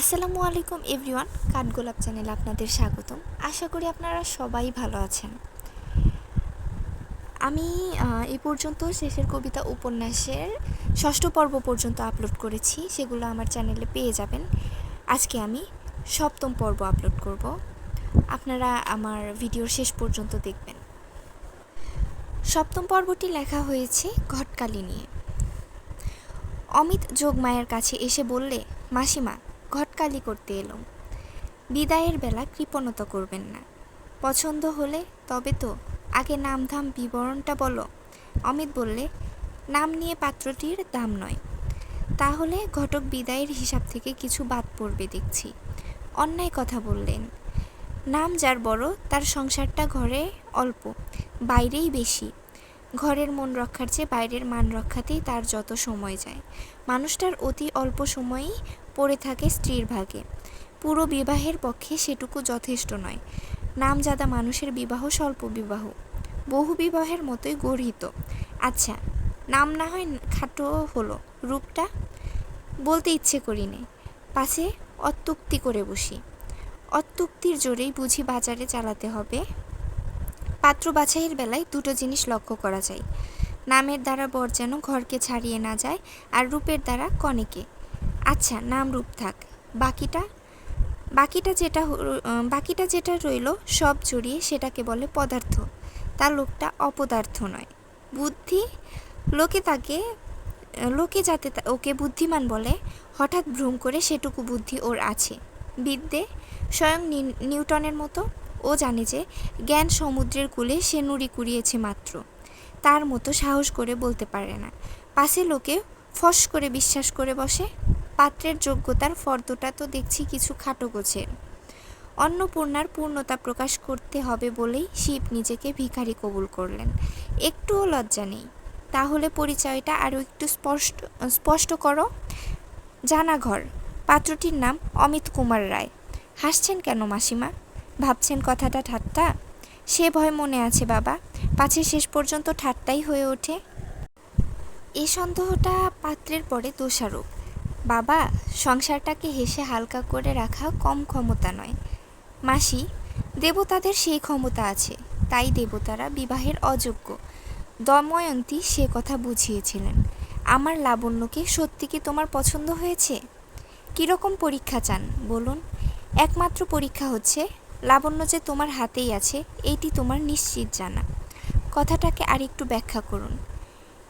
আসসালামু আলাইকুম এভরিওয়ান, কাঠগোলাপ চ্যানেলে আপনাদের স্বাগতম। আশা করি আপনারা সবাই ভালো আছেন। আমি এই পর্যন্ত শেষের কবিতা উপন্যাসের ষষ্ঠ পর্ব পর্যন্ত আপলোড করেছি, সেগুলো আমার চ্যানেলে পেয়ে যাবেন। আজকে আমি সপ্তম পর্ব আপলোড করব। আপনারা আমার ভিডিওর শেষ পর্যন্ত দেখবেন। সপ্তম পর্বটি লেখা হয়েছে ঘটকালি নিয়ে অমিত যোগমায়ের কাছে এসে বললে, মাসিমা ঘটকালি করতে এলাম। বিদায়ের বেলা কৃপণতা করবেন না। পছন্দ হলে তবে তো আগে নামধাম বিবরণটা বলো। অমিত বললে, নাম নিয়ে পাত্রটির দাম নয়। তাহলে ঘটক বিদায়ের হিসাব থেকে কিছু বাদ পড়বে দেখছি। অন্যায় কথা বললেন। নাম যার বড়, তার সংসারটা ঘরে অল্প, বাইরেই বেশি। ঘরের মন রক্ষার চেয়ে বাইরের মান রক্ষাতেই তার যত সময় যায়। মানুষটার অতি অল্প সময়ই পড়ে থাকে স্ত্রীর ভাগে। পুরো বিবাহের পক্ষে সেটুকু যথেষ্ট নয়। নামজাদা মানুষের বিবাহ স্বল্প বিবাহ। বহু বিবাহের মতোই গর্হিত। আচ্ছা নাম না হয় খাটো হলো, রূপটা? বলতে ইচ্ছে করি নে পাশে অত্যুক্তি করে বসি। অত্যুক্তির জোরেই বুঝি বাজারে চালাতে হবে। পাত্র বাছাইয়ের বেলায় দুটো জিনিস লক্ষ্য করা যায়। নামের দ্বারা বর যেন ঘরকে ছাড়িয়ে না যায় আর রূপের দ্বারা কনেকে। আচ্ছা নাম রূপ থাক। বাকিটা? বাকিটা যেটা বাকিটা যেটা রইল সব জড়িয়ে সেটাকে বলে পদার্থ। তার লোকটা অপদার্থ নয়। বুদ্ধি? লোকে তাকে, লোকে যাতে ওকে বুদ্ধিমান বলে, হঠাৎ ভ্রম করে সেটুকু বুদ্ধি ওর আছে। বিদ্যে? স্বয়ং নিউটনের মতো। ও জানে যে জ্ঞান সমুদ্রের কূলে সে নুড়ি কুড়িয়েছে মাত্র। তার মতো সাহস করে বলতে পারে না। পাশে লোকে ফস করে বিশ্বাস করে বসে। পাত্রের যোগ্যতার ফর্দটা তো দেখছি কিছু খাটো গোছের। অন্নপূর্ণার পূর্ণতা প্রকাশ করতে হবে বলেই শিব নিজেকে ভিখারি কবুল করলেন। একটুও লজ্জা নেই। তাহলে পরিচয়টা আরও একটু স্পষ্ট স্পষ্ট করো। জানা ঘর পাত্রটির নাম অমিত কুমার রায়। হাসছেন কেন মাসিমা? ভাবছেন কথাটা ঠাট্টা? সে ভয় মনে আছে বাবা। পাছে শেষ পর্যন্ত ঠাট্টাই হয়ে ওঠে। এই সন্দেহটা পাত্রের পরে দোষারোপ। বাবা, সংসারটাকে হেসে হালকা করে রাখা কম ক্ষমতা নয়। মাসি, দেবতাদের সেই ক্ষমতা আছে, তাই দেবতারা বিবাহের অযোগ্য। দময়ন্তী সে কথা বুঝিয়েছিলেন। আমার লাবণ্যকে সত্যি কি তোমার পছন্দ হয়েছে? কীরকম পরীক্ষা চান, বলুন? একমাত্র পরীক্ষা হচ্ছে, লাবণ্য যে তোমার হাতেই আছে, এইটি তোমার নিশ্চিত জানা। কথাটাকে আরেকটু ব্যাখ্যা করুন।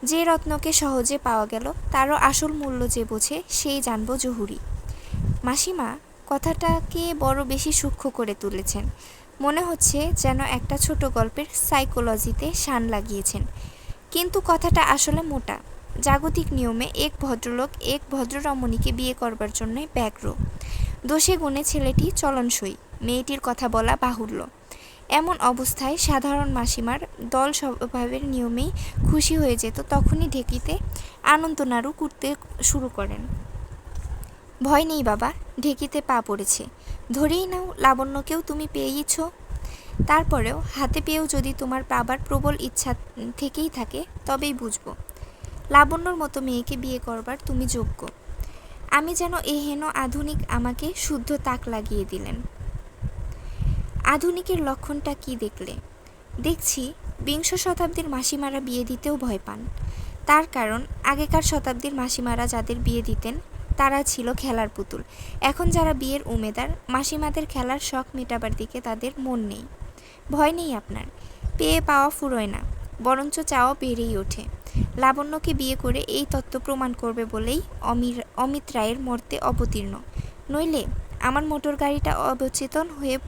যে রত্নকে সহজে পাওয়া গেল, তারও আসল মূল্য যে বোঝে, সেই জানব জহুরি। মাসিমা কথাটাকে বড় বেশি সূক্ষ্ম করে তুলেছেন। মনে হচ্ছে যেন একটা ছোট গল্পের সাইকোলজিতে শান লাগিয়েছেন। কিন্তু কথাটা আসলে মোটা। জাগতিক নিয়মে এক ভদ্রলোক এক ভদ্ররমণীকে বিয়ে করবার জন্যই ব্যগ্র। দোষে গুণে ছেলেটি চলনসই, মেয়েটির কথা বলা বাহুল্য। এমন অবস্থায় সাধারণ মাসিমার দল স্বভাবের নিয়মেই খুশি হয়ে যেত, তখনই ঢেকিতে আনন্দনাড়ু করতে শুরু করেন। ভয় নেই বাবা, ঢেকিতে পা পড়েছে। ধরেই নাও লাবণ্যকেও তুমি পেয়েইছ। তারপরেও হাতে পেয়েও যদি তোমার পাবার প্রবল ইচ্ছা থেকেই থাকে, তবেই বুঝব। লাবণ্যর মতো মেয়েকে বিয়ে করবার তুমি যোগ্য। আমি যেন এ হেন আধুনিক আমাকে শুদ্ধ তাক লাগিয়ে দিলেন। আধুনিকের লক্ষণটা কি দেখলে? দেখছি, বিংশ শতাব্দীর মাসিমারা বিয়ে দিতেও ভয় পান। তার কারণ, আগেকার শতাব্দীর মাসিমারা যাদের বিয়ে দিতেন, তারা ছিল খেলার পুতুল। এখন যারা বিয়ের উমেদার, মাসিমাদের খেলার শখ মেটাবার দিকে তাদের মন নেই। ভয় নেই আপনার। পেয়ে পাওয়া ফুরোয় না, বরঞ্চ চাওয়া বেড়েই ওঠে। লাবণ্যকে বিয়ে করে এই তত্ত্ব প্রমাণ করবে বলেই অমির, অমিত রায়ের মর্তে অবতীর্ণ। নইলে, আমার মোটর গাড়িটা অবচেতন হয়ে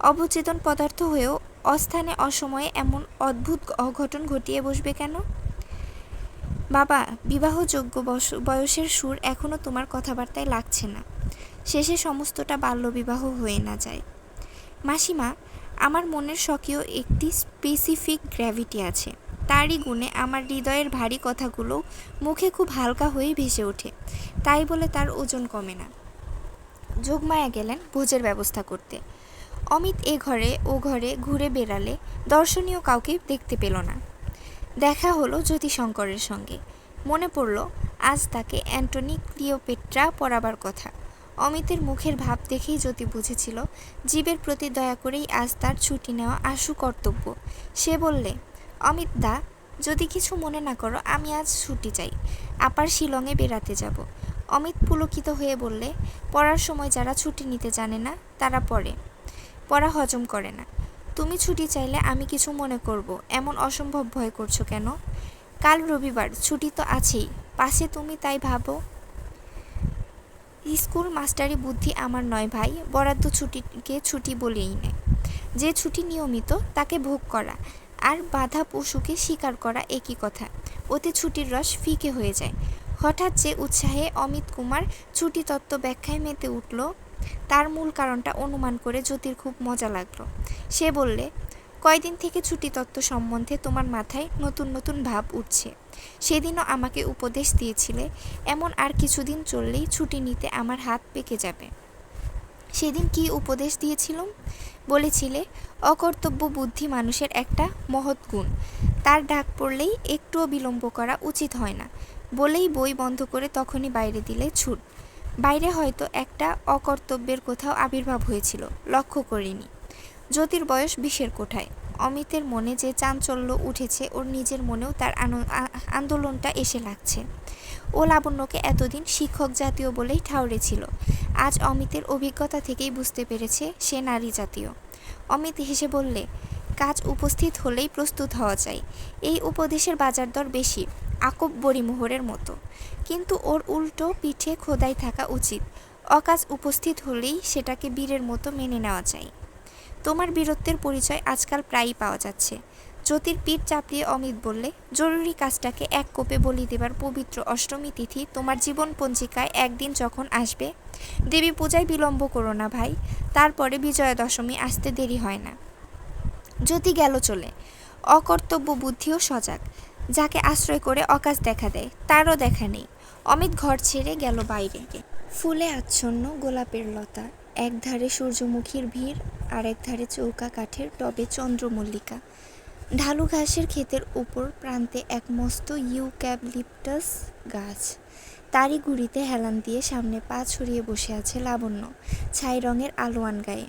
অবচেতন পদার্থ হয়েও অস্থানে অসময়ে এমন অদ্ভুত অঘটন ঘটিয়ে বসবে কেন? বাবা, বিবাহযোগ্য বয়সের সুর এখনও তোমার কথাবার্তায় লাগছে না। শেষে সমস্তটা বাল্যবিবাহ হয়ে না যায়। মাসিমা, আমার মনের স্বকীয় একটি স্পেসিফিক গ্র্যাভিটি আছে। তারই গুণে আমার হৃদয়ের ভারী কথাগুলো মুখে খুব হালকা হয়ে ভেসে ওঠে। তাই বলে তার ওজন কমে না। যোগমায়া গেলেন ভোজের ব্যবস্থা করতে। অমিত এ ঘরে, ও ঘরে ঘুরে বেড়ালে দর্শনীয় কাউকে দেখতে পেল না। দেখা হলো জ্যোতিশঙ্করের সঙ্গে। মনে পড়ল, আজ তাকে অ্যান্টনি ক্লিওপেট্রা পড়াবার কথা। অমিতের মুখের ভাব দেখেই জ্যোতি বুঝেছিল, জীবের প্রতি দয়া করেই আজ তার ছুটি নেওয়া আশু কর্তব্য। সে বললে, অমিত দা, যদি কিছু মনে না করো, আমি আজ ছুটি চাই। আপার শিলংয়ে বেড়াতে যাব। অমিত পুলকিত হয়ে বললে, পড়ার সময় যারা ছুটি নিতে জানে না, তারা পড়ে। পড়া হজম করে না। তুমি ছুটি চাইলে আমি কিছু মনে করব, এমন অসম্ভব ভয় করছ কেন? কাল রবিবার, ছুটি তো আছেই, পাশে তুমি তাই ভাবো। স্কুল মাস্টারি বুদ্ধি আমার নয় ভাই, বরাদ্দ ছুটিকে ছুটি বলেই নেয়। যে ছুটি নিয়মিত, তাকে ভোগ করা, আর বাধা পশুকে স্বীকার করা একই কথা। ওতে ছুটির রস ফিকে হয়ে যায়। হঠাৎ যে উৎসাহে অমিত কুমার ছুটি তত্ত্ব ব্যাখ্যায় মেতে উঠল তার মূল কারণটা অনুমান করে জ্যোতির খুব মজা লাগল। সে বললে, কয়দিন থেকে ছুটি তত্ত্ব সম্বন্ধে তোমার মাথায় নতুন নতুন ভাব উঠছে। সেদিনও আমাকে উপদেশ দিয়েছিলে, এমন আর কিছুদিন চললেই ছুটি নিতে আমার হাত পেকে যাবে। সেদিন কি উপদেশ দিয়েছিলাম? বলেছিলে, অকর্তব্য বুদ্ধি মানুষের একটা মহৎ গুণ। তার ডাক পড়লেই একটুও বিলম্ব করা উচিত হয় না। বলেই বই বন্ধ করে তখনই বাইরে দিলে ছুট। বাইরে হয়তো একটা অকর্তব্যের কোথাও আবির্ভাব হয়েছিল, লক্ষ্য করিনি। জ্যোতির বয়স বিশের কোঠায়। অমিতের মনে যে চাঞ্চল্য উঠেছে, ওর নিজের মনেও তার আনো- আন্দোলনটা এসে লাগছে। ও লাবণ্যকে এতদিন শিক্ষক জাতীয় বলেই ঠাউরেছিল আজ অমিতের অভিজ্ঞতা থেকেই বুঝতে পেরেছে সে নারী জাতীয়। অমিত হেসে বললে কাজ উপস্থিত হলেই প্রস্তুত হওয়া চাই এই উপদেশের বাজার দর বেশি, আকব বড়িমোহরের মতো। কিন্তু ওর উল্টো পিঠে খোদাই থাকা উচিত। অকাজ উপস্থিত হলেই সেটাকে বীরের মতো মেনে নেওয়া চাই তোমার বীরত্বের পরিচয় আজকাল প্রায়ই পাওয়া যাচ্ছে। জ্যোতির পিঠ চাপড়িয়ে অমিত বললে, জরুরি কাজটাকে এক কোপে বলি দেবার পবিত্র অষ্টমী তিথি তোমার জীবন পঞ্জিকায় একদিন যখন আসবে, দেবী পূজায় বিলম্ব করো না ভাই। তারপরে বিজয়া দশমী আসতে দেরি হয় না। জ্যোতি গেল চলে। অকর্তব্য বুদ্ধিও সজাগ। যাকে আশ্রয় করে অকাজ দেখা দেয়, তারও দেখা নেই। অমিত ঘর ছেড়ে গেল বাইরে। ফুলে আচ্ছন্ন গোলাপের লতা এক ধারে সূর্যমুখীর ভিড় আর এক ধারে চৌকা কাঠের টবে চন্দ্রমল্লিকা। ঢালু ঘাসের ক্ষেতের উপর প্রান্তে এক মস্ত ইউক্যাবলিপটাস গাছ। তারই গুড়িতে হেলান দিয়ে সামনে পা ছড়িয়ে বসে আছে লাবণ্য, ছাই রঙের আলোয়ান গায়ে।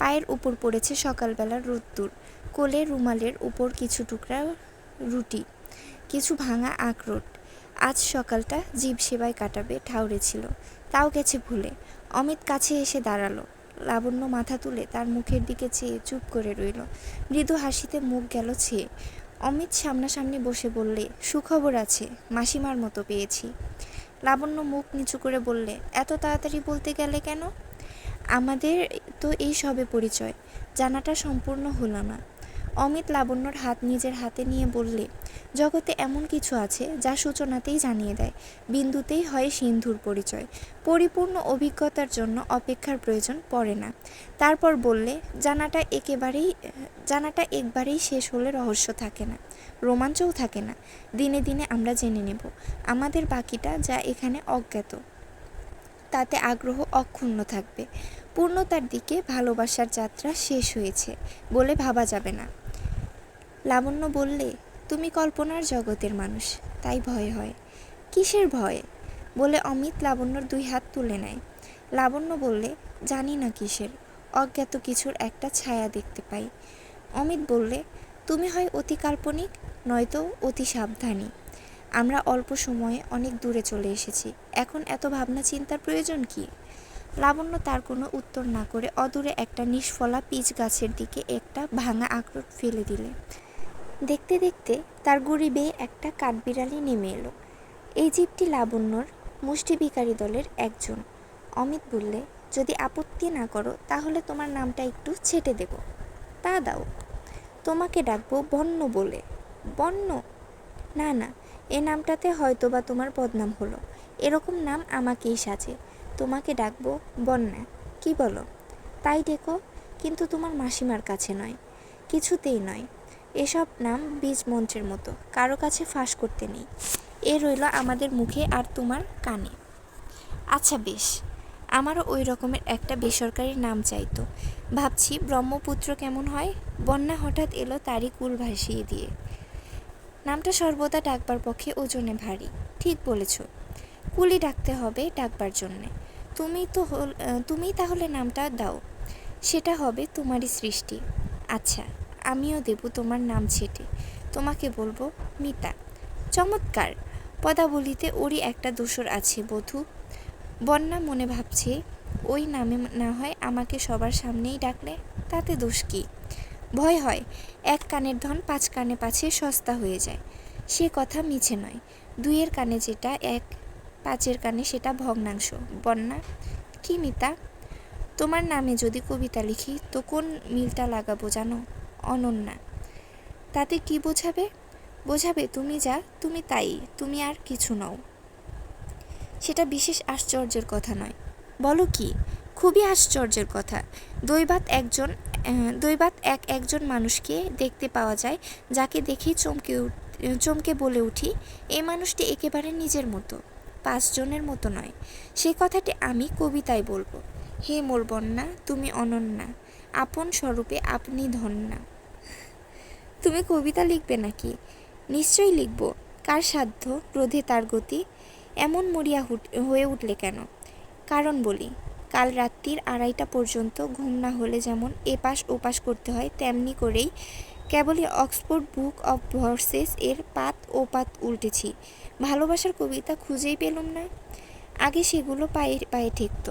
পায়ের উপর পড়েছে সকালবেলার রোদ্দুর, কোলে রুমালের উপর কিছু টুকরা রুটি, কিছু ভাঙা আখরোট। আজ সকালটা জীব সেবায় কাটাবে, ঠাউরে ছিল। তাও গেছে ভুলে। অমিত কাছে এসে দাঁড়াল। লাবণ্য মাথা তুলে তার মুখের দিকে চেয়ে চুপ করে রইল। মৃদু হাসিতে মুখ গেল ছেয়ে। অমিত সামনাসামনি বসে বললে, সুখবর আছে, মাসিমার মতো পেয়েছি। লাবণ্য মুখ নিচু করে বললে, এত তাড়াতাড়ি বলতে গেলে কেন? আমাদের তো এই সবে পরিচয়, জানাটা সম্পূর্ণ হলো না। অমিত লাবণ্যর হাত নিজের হাতে নিয়ে বললে, জগতে এমন কিছু আছে যা সূচনাতেই জানিয়ে দেয়। বিন্দুতেই হয় সিন্ধুর পরিচয়। পরিপূর্ণ অভিজ্ঞতার জন্য অপেক্ষার প্রয়োজন পড়ে না। তারপর বললে, জানাটা একেবারেই, জানাটা একবারেই শেষ হলে রহস্য থাকে না, রোমাঞ্চও থাকে না। দিনে দিনে আমরা জেনে নেব। আমাদের বাকিটা যা এখানে অজ্ঞাত। তাতে আগ্রহ অক্ষুণ্ণ থাকবে। পূর্ণতার দিকে ভালোবাসার যাত্রা শেষ হয়েছে বলে ভাবা যাবে না। লাবণ্য বললে, তুমি কল্পনার জগতের মানুষ, তাই ভয় হয়। কিসের ভয়? বলে অমিত লাবণ্যর দুই হাত তুলে নেয়। লাবণ্য বললে, জানি না কিসের, অজ্ঞাত কিছুর একটা ছায়া দেখতে পাই। অমিত বললে, তুমি হয় অতি কাল্পনিক, নয়তো অতি সাবধানী। আমরা অল্প সময়ে অনেক দূরে চলে এসেছি। এখন এত ভাবনা চিন্তার প্রয়োজন কি? লাবণ্য তার কোনো উত্তর না করে অদূরে একটা নিষ্ফলা পিচ গাছের দিকে একটা ভাঙা আখরোট ফেলে দিলে। দেখতে দেখতে তার গুড়ি বেয়ে একটা কাঠবিড়ালি নেমে এলো। এই জীবটি লাবণ্যর মুষ্টি ভিকারি দলের একজন। অমিত বললে, যদি আপত্তি না করো, তাহলে তোমার নামটা একটু ছেটে দেব। তা দাও। তোমাকে ডাকবো বন্য বলে। বন্য? না না এ নামটাতে হয়তো বা তোমার বদনাম হলো। এরকম নাম আমাকেই সাজে। তোমাকে ডাকবো, বন্যা, কি বলো? তাই ডেকো, কিন্তু তোমার মাসিমার কাছে নয়। কিছুতেই নয়। এসব নাম বীজ মন্ত্রের মতো, কারও কাছে ফাঁস করতে নেই। এ রইল আমাদের মুখে আর তোমার কানে। আচ্ছা বেশ, আমারও ওই রকমের একটা বেসরকারি নাম চাইতো। ভাবছি ব্রহ্মপুত্র কেমন হয়? বন্যা হঠাৎ এলো তারই কুল ভাসিয়ে দিয়ে। নামটা সর্বদা ডাকবার পক্ষে ওজনে ভারী, ঠিক বলেছ। কুলি ডাকতে হবে ডাকবার জন্যে। তুমি তো তুমিই তাহলে নামটা দাও। সেটা হবে তোমারই সৃষ্টি। আচ্ছা আমিও দেব তোমার নাম ছেটে। তোমাকে বলব মিতা। চমৎকার। পদাবলিতে ওরই একটা দোসর আছে, বধূ। বন্যা মনে ভাবছে, ওই নামে না হয় আমাকে সবার সামনেই ডাকলে, তাতে দোষ কী? ভয় হয়। এক কানের ধন পাঁচ কানে পাছে সস্তা হয়ে যায়। সে কথা মিছে নয়। দুইয়ের কানে যেটা এক, পাঁচের কানে সেটা ভগ্নাংশ। বন্যা, কি মিতা? তোমার নামে যদি কবিতা লিখি, তো কোন মিলটা লাগাবো জানো? অনন্যা। তাতে কি বোঝাবে? বোঝাবে তুমি যা, তুমি তাই, তুমি আর কিছু নও। সেটা বিশেষ আশ্চর্যের কথা নয়। বলো কি? খুবই আশ্চর্যের কথা। দৈবাত একজন দৈবাত এক একজন মানুষকে দেখতে পাওয়া যায়, যাকে দেখেই চমকে চমকে বলে উঠি, এই মানুষটি একেবারে নিজের মতো, পাঁচজনের মতো নয়। সে কথাটি আমি কবিতায় বলব। হে মোর বন্যা, তুমি অনন্যা, আপন স্বরূপে আপনি ধন্যা। তুমি কবিতা লিখবে নাকি? নিশ্চয়ই লিখব। কার সাধ্য, ক্রোধে তার গতি, এমন মরিয়া হয়ে উঠলে কেন? কারণ বলি। কাল রাত্রির আড়াইটা পর্যন্ত ঘুম না হলে যেমন এপাশ ওপাশ করতে হয়, তেমনি করেই কেবলই অক্সফোর্ড বুক অব ভার্সেস এর পাত ও পাত উল্টেছি। ভালোবাসার কবিতা খুঁজেই পেলাম না। আগে সেগুলো পায়ে পায়ে ঠেকত।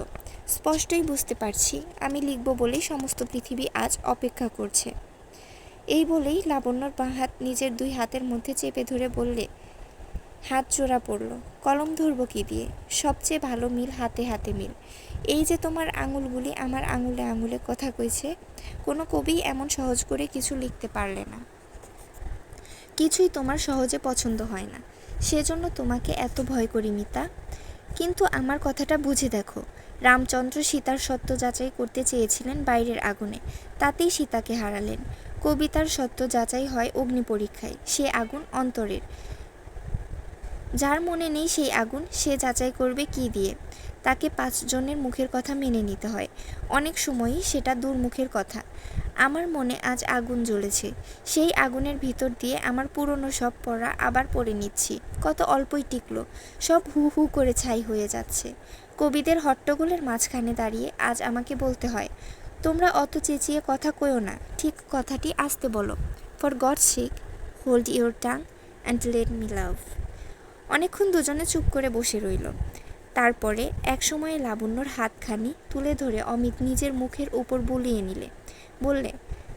স্পষ্টই বুঝতে পারছি, আমি লিখব বলেই সমস্ত পৃথিবী আজ অপেক্ষা করছে। এই বলেই লাবণ্যর বাঁ হাত নিজের দুই হাতের মধ্যে চেপে ধরে বললে, হাত জোড়া পড়ল, কলম ধরবো কি দিয়ে? সবচেয়ে ভালো মিল হাতে হাতে মিল। এই যে তোমার আঙুলগুলি আমার আঙুলে আঙুলে কথা কইছে, কোনো কবি এমন সহজ করে কিছু লিখতে পারলে না। কিছুই তোমার সহজে পছন্দ হয় না। সেজন্য তোমাকে এত ভয় করি মিতা। কিন্তু আমার কথাটা বুঝে দেখো, রামচন্দ্র সীতার সত্য যাচাই করতে চেয়েছিলেন বাইরের আগুনে, তাতেই সীতাকে হারালেন। কবিতার সত্য যাচাই হয় অগ্নি পরীক্ষায়, সে আগুন অন্তরের। যার মনে নেই সেই আগুন, সে যাচাই করবে কি দিয়ে? তাকে পাঁচজনের মুখের কথা মেনে নিতে হয়। অনেক সময়ই সেটা দুর্মুখের কথা। আমার মনে আজ আগুন জ্বলেছে। সেই আগুনের ভিতর দিয়ে আমার পুরনো সব পড়া আবার পড়ে নিচ্ছি। কত অল্পই টিকলো, সব হু হু করে ছাই হয়ে যাচ্ছে। কবিদের হট্টগোলের মাঝখানে দাঁড়িয়ে আজ আমাকে বলতে হয়, তোমরা অত চেঁচিয়ে কথা কইও না, ঠিক কথাটি আসতে বলো। For God sake hold your tongue and let me love অনেকক্ষণ দুজনে চুপ করে বসে রইল। তারপরে এক একসময়ে লাবণ্যর হাতখানি তুলে ধরে অমিত নিজের মুখের উপর বুলিয়ে নিলে। বললে,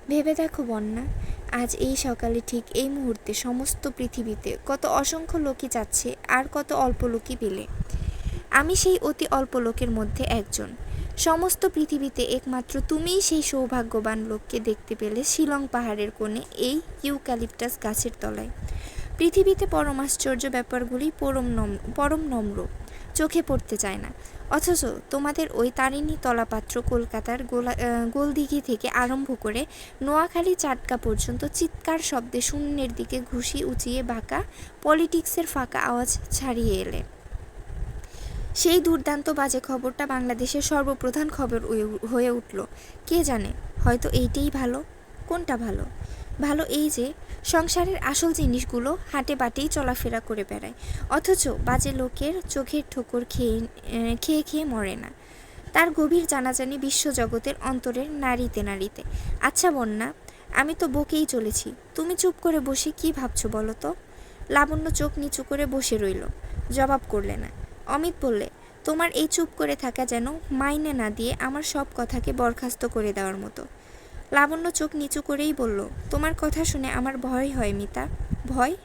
ভেবে দেখো বন্যা, আজ এই সকালে ঠিক এই মুহূর্তে সমস্ত পৃথিবীতে কত অসংখ্য লোকই যাচ্ছে আর কত অল্প লোকই পেলে। আমি সেই অতি অল্প লোকের মধ্যে একজন। সমস্ত পৃথিবীতে একমাত্র তুমিই সেই সৌভাগ্যবান লোককে দেখতে পেলে শিলং পাহাড়ের কোণে এই ইউক্যালিপটাস গাছের তলায়। পৃথিবীতে পরমাশ্চর্য ব্যাপারগুলি পরম নম্র পরম নম্র। চোখে পড়তে চায় না। অথচ তোমাদের ওই তারিণী তলাপাত্র কলকাতার গোলা গোলদিঘি থেকে আরম্ভ করে নোয়াখালী চাটকা পর্যন্ত চিৎকার শব্দে শূন্যের দিকে ঘুষি উঁচিয়ে বাঁকা পলিটিক্সের ফাঁকা আওয়াজ ছাড়িয়ে এলে। সেই দুর্দান্ত বাজে খবরটা বাংলাদেশের সর্বপ্রধান খবর হয়ে- উঠল। কে জানে, হয়তো এইটাই ভালো, কোনটা ভালো? ভালো এই যে, সংসারের আসল জিনিসগুলো হাটে বাটেই চলাফেরা করে বেড়ায়। অথচ বাজে লোকের চোখের ঠোকর খেয়ে খেয়ে খেয়ে মরে না। তার গভীর জানাজানি বিশ্বজগতের অন্তরের নারীতে নারীতে। আচ্ছা বন্যা, আমি তো বকেই চলেছি। তুমি চুপ করে বসে কি ভাবছ বলো তো? লাবণ্য চোখ নিচু করে বসে রইল। জবাব করলে না। অমিত বললে, তোমার এই চুপ করে থাকা যেন মাইনে না দিয়ে আমার সব কথাকে বরখাস্ত করে দেওয়ার মতো। লাবণ্য চোখ নিচু করেই বলল, তোমার কথা শুনে আমার ভয় হয় মিতা। ভয়?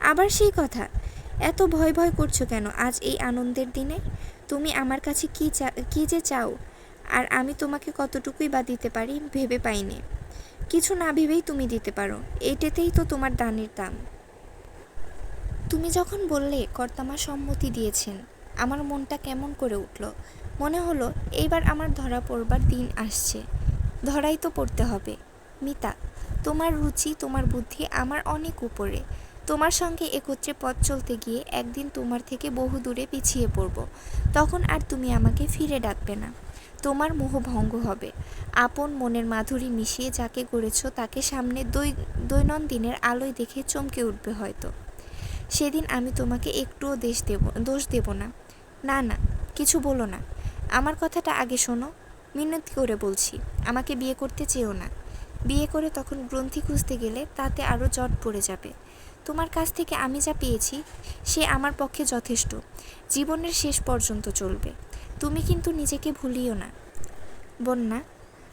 আবার সেই কথা? এত ভয় ভয় করছ কেন আজ এই আনন্দের দিনে? তুমি আমার কাছে কি চা কী যে চাও? আর আমি তোমাকে কতটুকুই বা দিতে পারি ভেবে পাইনি। কিছু না ভেবেই তুমি দিতে পারো এইটাতেই তো তোমার দানের দাম। তুমি যখন বললে, কর্তামা সম্মতি দিয়েছেন। আমার মনটা কেমন করে উঠল। মনে হলো, এইবার আমার ধরা পড়বার দিন আসছে। ধরাই তো পড়তে হবে। মিতা, তোমার রুচি, তোমার বুদ্ধি আমার অনেক উপরে। তোমার সঙ্গে একত্রে পথ চলতে গিয়ে একদিন তোমার থেকে বহু দূরে পিছিয়ে পড়ব। তখন আর তুমি আমাকে ফিরে ডাকবে না। তোমার মোহ ভঙ্গ হবে। আপন মনের মাধুরী মিশিয়ে যাকে গড়েছ তাকে সামনে দৈনন্দিনের আলোয় দেখে চমকে উঠবে হয়তো। সেদিন আমি তোমাকে একটুও দেশ দেব, দোষ দেব না। না না, কিছু বলো না। আমার কথাটা আগে শোনো। মিনতি করে বলছি, আমাকে বিয়ে করতে চেও না। বিয়ে করে তখন গ্রন্থি খুঁজতে গেলে তাতে আরও জট পড়ে যাবে। তোমার কাছ থেকে আমি যা পেয়েছি, সে আমার পক্ষে যথেষ্ট। জীবনের শেষ পর্যন্ত চলবে। তুমি কিন্তু নিজেকে ভুলিও না। বন্যা,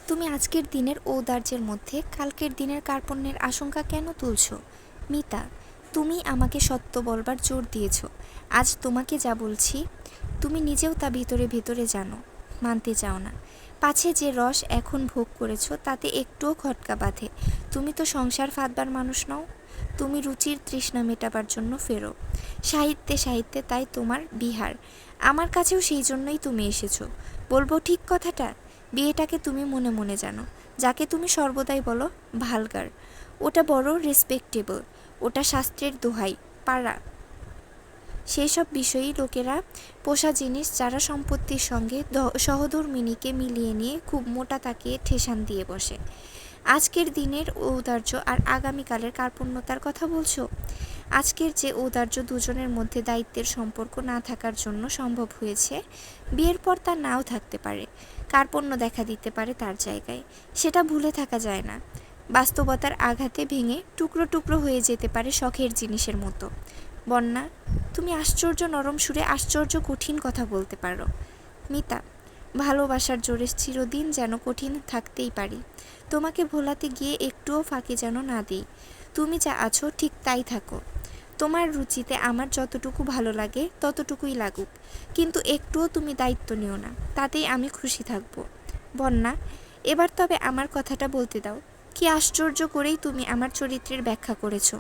তুমি আজকের দিনের ঔদার্যের মধ্যে, কালকের দিনের কার্পণ্যের আশঙ্কা কেন তুলছ? মিতা, তুমি আমাকে সত্য বলবার জোর দিয়েছ। আজ তোমাকে যা বলছি, তুমি নিজেও তা ভিতরে ভিতরে জানো। মানতে চাও না। পাছে যে রস এখন ভোগ করেছ, তাতে একটুও খটকা বাঁধে। তুমি তো সংসার ফাঁদবার মানুষ নও, তুমি রুচির তৃষ্ণা মেটাবার জন্য ফেরো। সাহিত্যে সাহিত্যে তাই তোমার বিহার। আমার কাছেও সেই জন্যই তুমি এসেছ। বলব ঠিক কথাটা? বিয়েটাকে তুমি মনে মনে জানো। যাকে তুমি সর্বদাই বলো, ভালগার। ওটা বড় রেসপেক্টেবল ওটা শাস্ত্রের দোহাই, পাড়া। সেই সব বিষয়ই লোকেরা পোষা জিনিস যারা সম্পত্তির সঙ্গে সহধর্মিনীকে মিলিয়ে নিয়ে খুব মোটা তাকে ঠেসান দিয়ে বসে। আজকের দিনের ঔদার্য আর আগামীকালের কার্পণ্যতার কথা বলছো? আজকের যে ঔদার্য দুজনের মধ্যে দায়িত্বের সম্পর্ক না থাকার জন্য সম্ভব হয়েছে, বিয়ের পর তা নাও থাকতে পারে। কার্পণ্য দেখা দিতে পারে তার জায়গায়। সেটা ভুলে থাকা যায় না। বাস্তবতার আঘাতে ভেঙে টুকরো টুকরো হয়ে যেতে পারে শখের জিনিসের মতো। বন্যা, তুমি আশ্চর্য নরম সুরে আশ্চর্য কঠিন কথা বলতে পারো। মিতা, ভালোবাসার জোরে চিরদিন যেন কঠিন থাকতেই পারি। তোমাকে ভোলাতে গিয়ে একটুও ফাঁকি যেন না দিই। তুমি যা আছো ঠিক তাই থাকো। তোমার রুচিতে আমার যতটুকু ভালো লাগে, ততটুকুই লাগুক। কিন্তু একটুও তুমি দায়িত্ব নিও না, তাতেই আমি খুশি থাকব। বন্যা, এবার তবে আমার কথাটা বলতে দাও। কি আশ্চর্য করেই তুমি আমার চরিত্রের ব্যাখ্যা করেছ।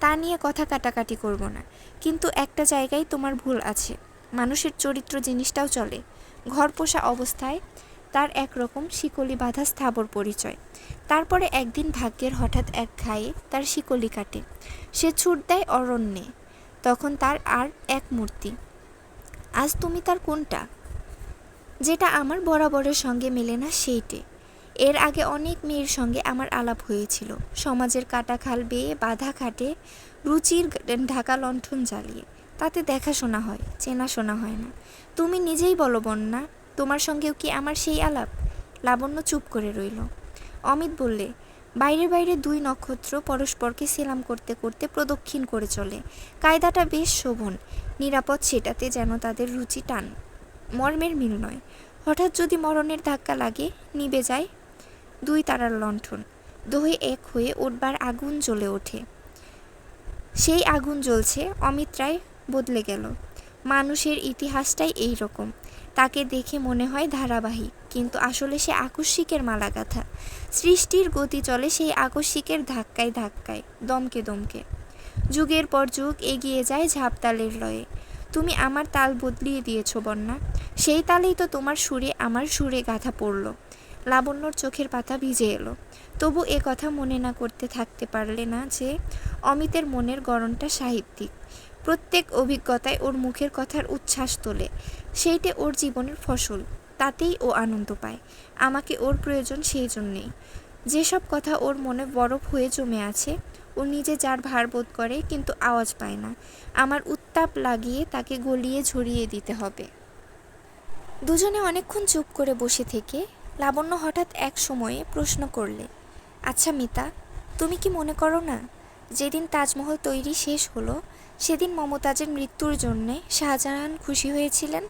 তা নিয়ে কথা কাটাকাটি করব না। কিন্তু একটা জায়গায় তোমার ভুল আছে। মানুষের চরিত্র জিনিসটাও চলে। ঘর পোষা অবস্থায় তার একরকম শিকলি বাঁধা স্থাবর পরিচয়। তারপরে একদিন ভাগ্যের হঠাৎ এক ঘায়ে তার শিকলি কাটে। সে ছুট দেয় অরণ্যে। তখন তার আর এক মূর্তি। আজ তুমি তার কোনটা? যেটা আমার বরাবরের সঙ্গে মেলে না সেইটে। এর আগে অনেক মেয়ের সঙ্গে আমার আলাপ হয়েছিল। সমাজের কাটা খাল বেয়ে বাধা খাটে রুচির ঢাকা লণ্ঠন জ্বালিয়ে। তাতে দেখাশোনা হয়, চেনাশোনা হয় না। তুমি নিজেই বলো বন্যা, তোমার সঙ্গেও কি আমার সেই আলাপ? লাবণ্য চুপ করে রইল। অমিত বললে, বাইরে বাইরে দুই নক্ষত্র পরস্পরকে সেলাম করতে করতে প্রদক্ষিণ করে চলে। কায়দাটা বেশ শোভন, নিরাপদ সেটাতে যেন তাদের রুচি টান। মর্মের মিল নয়। হঠাৎ যদি মরণের ধাক্কা লাগে, নিবে যায় দুই তারার লণ্ঠন। দোহে এক হয়ে উঠবার আগুন জ্বলে ওঠে। সেই আগুন জ্বলছে, অমিত রায় বদলে গেল। মানুষের ইতিহাসটাই এই রকম। তাকে দেখে মনে হয় ধারাবাহিক, কিন্তু আসলে সে আকস্মিকের মালাগাথা। সৃষ্টির গতি চলে সেই আকস্মিকের ধাক্কায় ধাক্কায়, দমকে দমকে। যুগের পর যুগ এগিয়ে যায় ঝাপতালের লয়ে। তুমি আমার তাল বদলিয়ে দিয়েছ, বন্যা। সেই তালেই তো তোমার সুরে আমার সুরে গাথা পড়ল। লাবণ্যর চোখের পাতা ভিজে এলো। তবু এ কথা মনে না করতে থাকতে পারলে না যে, অমিতের মনের গড়নটা সাহিত্যিক। প্রত্যেক অভিজ্ঞতায় ওর মুখের কথার উচ্ছ্বাস তোলে। সেইটে ওর জীবনের ফসল, তাতেই ও আনন্দ পায়। আমাকে ওর প্রয়োজন সেই জন্যেই। যেসব কথা ওর মনে বরফ হয়ে জমে আছে, ও নিজে যার ভার বোধ করে কিন্তু আওয়াজ পায় না। আমার উত্তাপ লাগিয়ে তাকে গলিয়ে ঝরিয়ে দিতে হবে। দুজনে অনেকক্ষণ চুপ করে বসে থেকে লাবণ্য হঠাৎ এক সময়ে প্রশ্ন করলে আচ্ছা মিতা, তুমি কি মনে করো না, যেদিন তাজমহল তৈরি শেষ হলো, সেদিন মমতাজের মৃত্যুর জন্যে শাহজাহান খুশি হয়েছিলেন?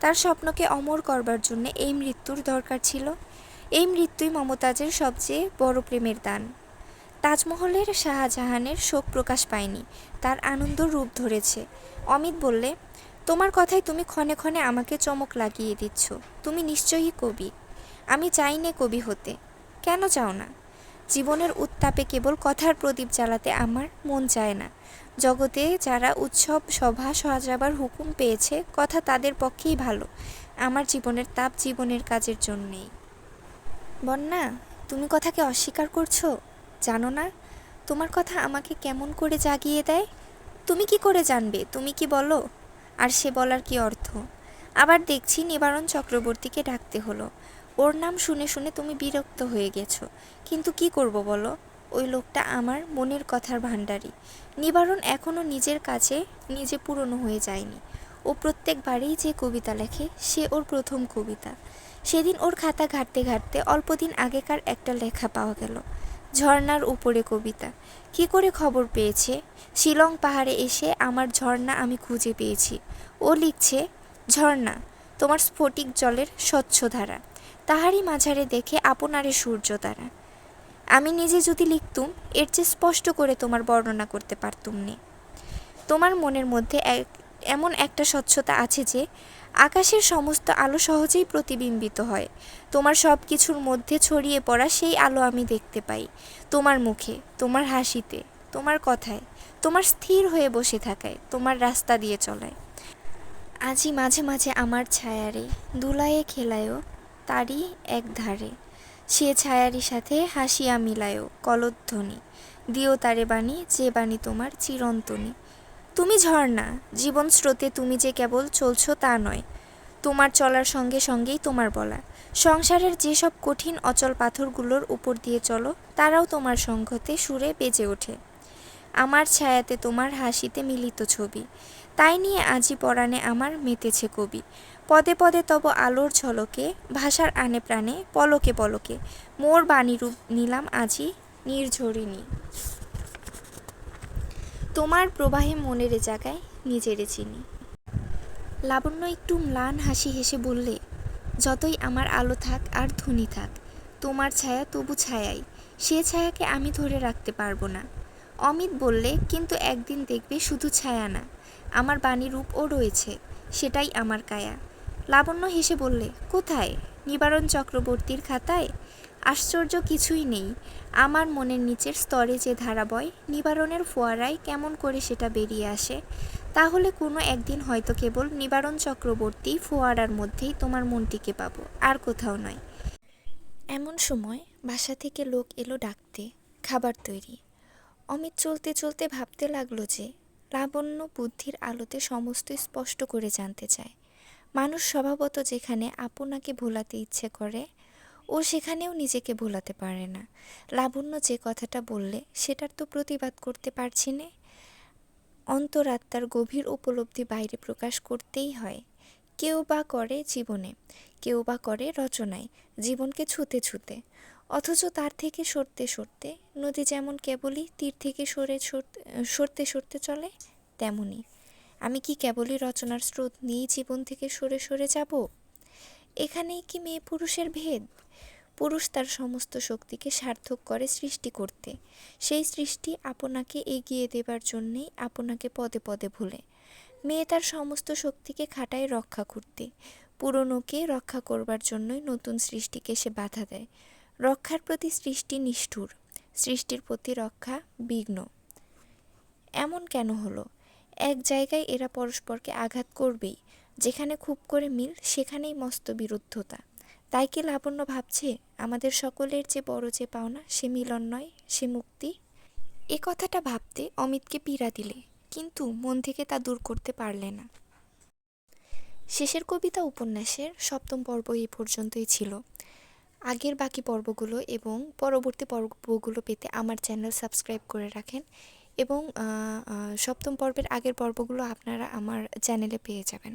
তার স্বপ্নকে অমর করবার জন্য এই মৃত্যুর দরকার ছিল। এই মৃত্যুই মমতাজের সবচেয়ে বড় প্রেমের দান। তাজমহলের শাহজাহানের শোক প্রকাশ পায়নি, তার আনন্দ রূপ ধরেছে। অমিত বললে, তোমার কথায় তুমি ক্ষণে ক্ষণে আমাকে চমক লাগিয়ে দিচ্ছ। তুমি নিশ্চয়ই কবি। আমি চাই নে কবি হতে। কেন চাও না? জীবনের উত্তাপে কেবল কথার প্রদীপ জ্বালাতে আমার মন চায় না। জগতে যারা উৎসব, সভা সাজাবার হুকুম পেয়েছে, কথা তাদের পক্ষেই ভালো। আমার জীবনের তাপ জীবনের কাজের জন্যেই। বন্যা, তুমি কথাকে অস্বীকার করছ? জানো না? তোমার কথা আমাকে কেমন করে জাগিয়ে দেয়? তুমি কি করে জানবে? তুমি কি বলো? আর সে বলার কি অর্থ? আবার দেখছি নিবারণ চক্রবর্তীকে ডাকতে হলো। ওর নাম শুনে শুনে তুমি বিরক্ত হয়ে গেছো। কিন্তু কি করব বলো? ওই লোকটা আমার মনের কথার ভাণ্ডারী। নিবারণ এখনও নিজের কাছে নিজে পুরনো হয়ে যায়নি। ও প্রত্যেকবারেই যে কবিতা লেখে, সে ওর প্রথম কবিতা। সেদিন ওর খাতা ঘাঁটতে ঘাঁটতে অল্পদিন আগেকার একটা লেখা পাওয়া গেল, ঝর্ণার উপরে কবিতা। কি করে খবর পেয়েছে? শিলং পাহাড়ে এসে আমার ঝর্ণা আমি খুঁজে পেয়েছি। ও লিখছে, ঝর্ণা, তোমার স্ফটিক জলের স্বচ্ছ ধারা। তাহারই মাঝারে দেখে আপনারে সূর্য তারা। আমি নিজে যদি লিখতুম, এর চেয়ে স্পষ্ট করে তোমার বর্ণনা করতে পারতুম নে। তোমার মনের মধ্যে এক, এমন একটা স্বচ্ছতা আছে যে, আকাশের সমস্ত আলো সহজেই প্রতিবিম্বিত হয়। তোমার সব কিছুর মধ্যে ছড়িয়ে পড়া সেই আলো আমি দেখতে পাই। তোমার মুখে, তোমার হাসিতে, তোমার কথায়, তোমার স্থির হয়ে বসে থাকায়, তোমার রাস্তা দিয়ে চলায়। আজি মাঝে মাঝে আমার ছায়ারে দুলায়ে খেলায়ও তারই এক ধারে সে ছায়ারি সাথে হাসিয়া মিলায়ও, কলধ্বনি। দিও তারে বাণী, যে বাণী তোমার চিরন্তনী। তুমি ঝর্ণা, জীবন স্রোতে তুমি যে কেবল চলছ তা নয়। তোমার চলার সঙ্গে সঙ্গেই তোমার বলা। সংসারের যেসব কঠিন অচল পাথরগুলোর উপর দিয়ে চলো, তারাও তোমার সঙ্গতে সুরে বেজে ওঠে। আমার ছায়াতে তোমার হাসিতে মিলিত ছবি। তাই নিয়ে আজি পরাণে আমার মেতেছে কবি। পদে পদে তব আলোর ঝলকে, ভাষার আনে প্রাণে, পলকে পলকে। মোর বাণীরূপ নিলাম আজি নির্ঝরিণী। তোমার প্রবাহে মনের জায়গায় নিজেরে চিনি। লাবণ্য একটু ম্লান হাসি হেসে বললে, যতই আমার আলো থাক আর ধ্বনি থাক, তোমার ছায়া তবু ছায়াই। সে ছায়াকে আমি ধরে রাখতে পারব না। অমিত বললে, কিন্তু একদিন দেখবে শুধু ছায়া না। আমার বাণী রূপও রয়েছে, সেটাই আমার কায়া। লাবণ্য হেসে বললে, কোথায়? নিবারণ চক্রবর্তীর খাতায়? আশ্চর্য কিছুই নেই। আমার মনের নিচের স্তরে যে ধারা বয় নিবারণের ফোয়ারায় কেমন করে সেটা বেরিয়ে আসে? তাহলে কোনো একদিন হয়তো কেবল নিবারণ চক্রবর্তী ফোয়ারার মধ্যেই তোমার মনটিকে পাবো, আর কোথাও নয়। এমন সময় বাসা থেকে লোক এলো ডাকতে, খাবার তৈরি। অমিত চলতে চলতে ভাবতে লাগল যে, লাবণ্য বুদ্ধির আলোতে সমস্ত স্পষ্ট করে জানতে চায়। মানুষ স্বভাবত যেখানে আপনাকে ভোলাতে ইচ্ছে করে, ও সেখানেও নিজেকে ভোলাতে পারে না। লাবণ্য যে কথাটা বললে, সেটার তো প্রতিবাদ করতে পারছি নে। অন্তরাত্মার গভীর উপলব্ধি বাইরে প্রকাশ করতেই হয়। কেউ বা করে জীবনে, কেউ বা করে রচনায়, জীবনকে ছুতে ছুতে। অথচ তার থেকে সরতে সরতে, নদী যেমন কেবলই তীর থেকে সরে সরতে সরতে চলে, তেমনই। আমি কি কেবলই রচনার স্রোত নিয়েই জীবন থেকে সরে সরে যাব? এখানেই কি মেয়ে পুরুষের ভেদ? পুরুষ তার সমস্ত শক্তিকে সার্থক করে সৃষ্টি করতে। সেই সৃষ্টি আপনাকে এগিয়ে দেবার জন্যেই আপনাকে পদে পদে ভুলে। মেয়ে তার সমস্ত শক্তিকে খাটায় রক্ষা করতে। পুরনোকে রক্ষা করবার জন্যই নতুন সৃষ্টিকে সে বাধা দেয়। রক্ষার প্রতি সৃষ্টি নিষ্ঠুর। সৃষ্টির প্রতি রক্ষা বিঘ্ন। এমন কেন হলো? এক জায়গায় এরা পরস্পরকে আঘাত করবেই, যেখানে খুব করে মিল, সেখানেই মস্ত বিরুদ্ধতা। তাই কি লাবণ্য ভাবছে, আমাদের সকলের যে বড় যে পাওনা, সে মিলন নয়, সে মুক্তি? এ কথাটা ভাবতে অমিতকে পীড়া দিলে, কিন্তু মন থেকে তা দূর করতে পারলে না। শেষের কবিতা উপন্যাসের সপ্তম পর্ব এই পর্যন্তই ছিল। আগের বাকি পর্বগুলো এবং পরবর্তী পর্বগুলো পেতে আমার চ্যানেল সাবস্ক্রাইব করে রাখেন। এবং সপ্তম পর্বের আগের পর্বগুলো আপনারা আমার চ্যানেলে পেয়ে যাবেন।